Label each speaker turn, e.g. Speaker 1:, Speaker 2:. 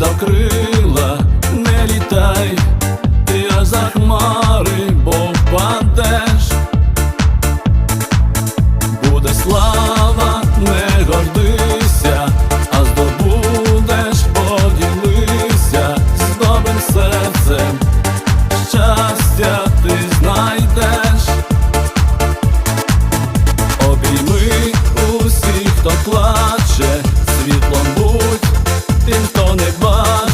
Speaker 1: дав крила, не літай, ти за хмари, бо впадеш, буде слава, не гордися, а здобудеш, поділися з добрим серцем, щастя ти знайдеш, обійми усіх, хто клас. Oh.